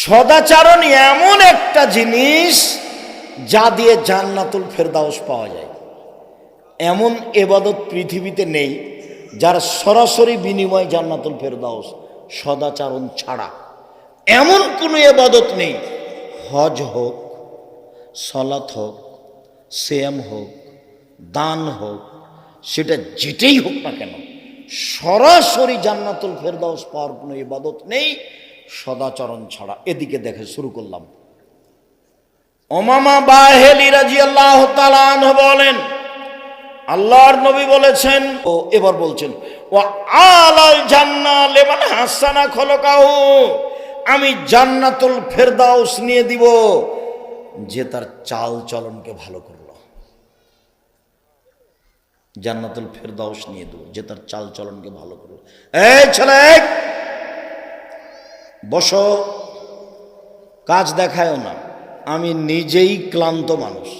সদাচারণ এমন একটা জিনিস যা দিয়ে জান্নাতুল ফেরদাউস পাওয়া যায়। এমন এবাদত পৃথিবীতে নেই যার সরাসরি বিনিময় জান্নাতুল ফেরদাউস সদাচারণ ছাড়া। এমন কোনো এবাদত নেই। হজ হোক সলাৎ হোক সেম হোক, দান হোক, সেটা যেটাই হোক না কেন, সরাসরি জান্নাতুল ফেরদাউস পাওয়ার কোনো ইবাদত নেই। সদাচরণ ছাড়া। এদিকে দেখে শুরু করলাম। ওমামা বাহেলি রাজি আল্লাহ বলেন, আল্লাহর নবী বলেছেন, ও এবার বলছেন ও আলাল জান্না লেমান হাসানা খলকাহু আমি জান্নাতুল ফেরদাউস নিয়ে দিব, যে তার চাল চলনকে ভালো করল। জান্নাতুল ফেরদাউস নিয়ে দেবো, যে তার চাল চলনকে ভালো করল। এই ছেলে বসো কাজ দেখায়ও না। আমি নিজেই ক্লান্ত মানুষ।